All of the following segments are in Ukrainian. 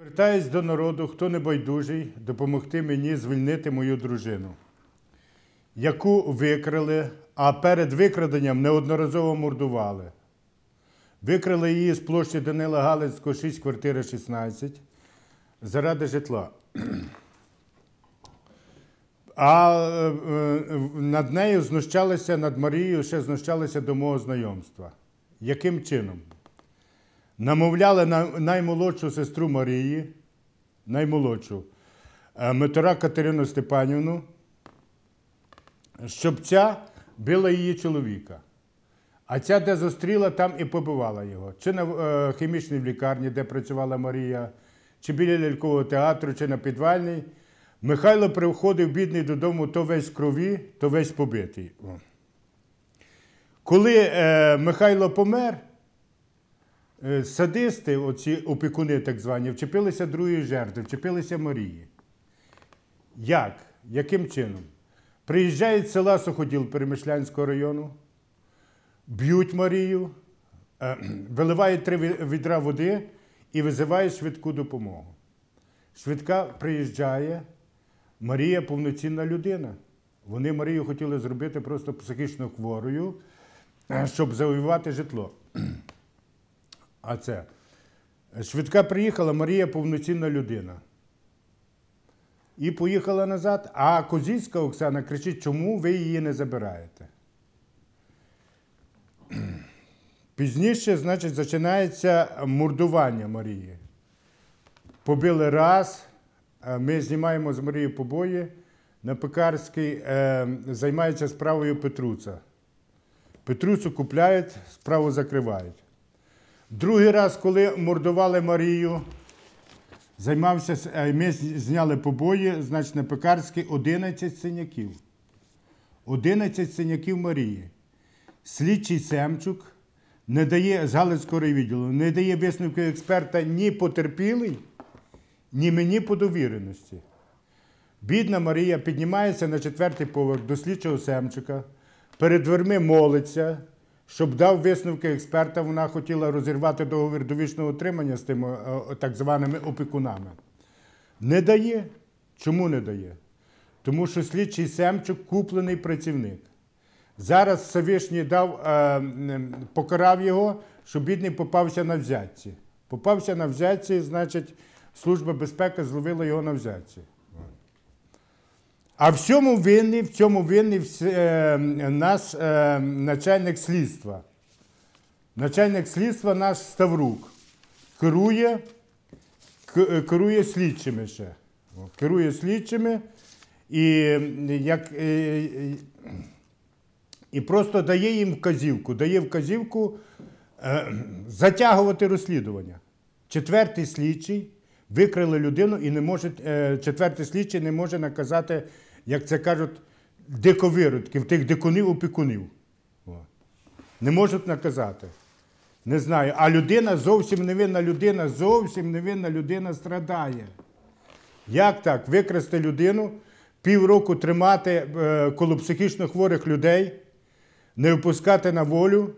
Звертаюсь до народу, хто не байдужий, допомогти мені звільнити мою дружину, яку викрали, а перед викраденням неодноразово мордували. Викрали її з площі Данила Галицького, 6, квартира 16, заради житла. А е, над нею знущалися, над Марією ще знущалися до мого знайомства. Яким чином? Намовляли на наймолодшу сестру Марії, наймолодшу, е, Митора Катерину Степанівну, щоб ця била її чоловіка. А ця, де зустріла, там і побивала його. Чи на е, хімічній лікарні, де працювала Марія, чи біля лялькового театру, чи на підвальній. Михайло приходив бідний додому то весь в крові, то весь побитий. Коли е, Михайло помер, садисти, оці опікуни так звані, вчепилися другої жертви, вчепилися Марії. Як? Яким чином? Приїжджають з села Суходіл Перемишлянського району, б'ють Марію, е, виливають три відра води і визивають швидку допомогу. Швидка приїжджає, Марія повноцінна людина. Вони Марію хотіли зробити просто психічно хворою, е, щоб завоювати житло. А це. Швидка приїхала, Марія повноцінна людина. І поїхала назад. А Козіцька Оксана кричить, чому ви її не забираєте? Пізніше, значить, починається мордування Марії. Побили раз, е, ми знімаємо з Марією побої. На Пекарській е, займається справою Петруца. Петруцю купляють, справу закривають. Другий раз, коли мордували Марію, займався, е, ми зняли побої, значить, на Пекарській 11 синяків. 11 синяків Марії. Слідчий Семчук не дає з Галицького райвідділу, не дає висновку експерта ні потерпілий, ні мені по довіреності. Бідна Марія піднімається на четвертий поверх до слідчого Семчука, перед дверми молиться, щоб дав висновки експерта. Вона хотіла розірвати договір довічного утримання з тими е, так званими опікунами. Не дає. Чому не дає? Тому що слідчий Семчук куплений працівник. Зараз Всевишній дав, е, покарав його, що бідний попався на взятці. Попався на взятці, значить, Служба безпеки зловила його на взятці. А в цьому винний, в цьому винний е, наш е, начальник слідства. Начальник слідства наш Ставрук. Керує, е, керує слідчими ще. Керує слідчими і як. е, і просто дає їм вказівку, дає вказівку е, затягувати розслідування. Четвертий слідчий викрили людину і не може, е, четвертий слідчий не може наказати, як це кажуть, диковиродків, тих дикунів опікунів. Не можуть наказати. Не знаю. А людина зовсім невинна людина, зовсім невинна людина страдає. Як так? Викрасти людину, півроку тримати е, коло психічно хворих людей, не випускати на волю.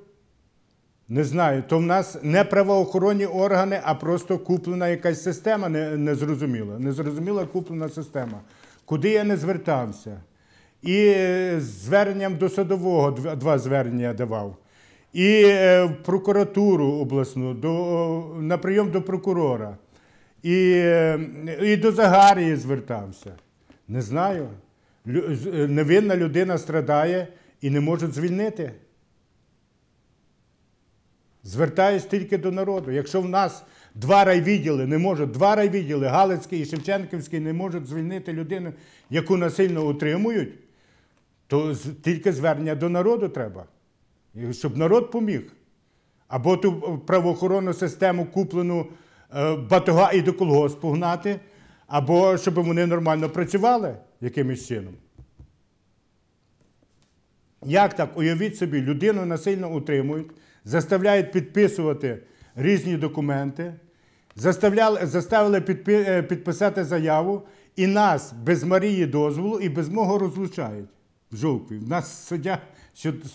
Не знаю, то в нас не правоохоронні органи, а просто куплена якась система не- незрозуміла. Незрозуміла куплена система. Куди я не звертався. І е, зверненням до садового два звернення давав. І е, в прокуратуру обласну, до, на прийом до прокурора. І, е, і до Загарії звертався. Не знаю. Невинна людина страдає і не можуть звільнити. Звертаюсь тільки до народу. Якщо в нас два райвідділи не можуть, два райвідділи, Галицький і Шевченківський, не можуть звільнити людину, яку насильно утримують, то тільки звернення до народу треба. Щоб народ поміг. Або ту правоохоронну систему куплену е, батога і до колгоспу гнати, або щоб вони нормально працювали якимось чином. Як так? Уявіть собі, людину насильно утримують, заставляють підписувати різні документи, заставляли, заставили підпи- е, підписати заяву, і нас без Марії дозволу і без мого розлучають в Жовкві. В нас суддя,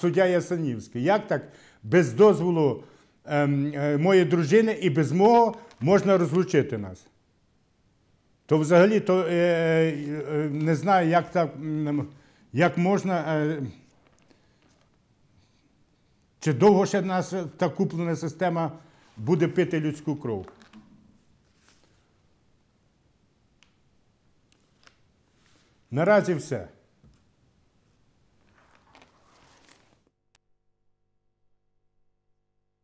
суддя Ясанівський. Як так без дозволу ем, е, моєї дружини і без мого можна розлучити нас? то взагалі то, е, е, не знаю, як, так, як можна. Е, чи довго ще наша та куплена система буде пити людську кров? Наразі все.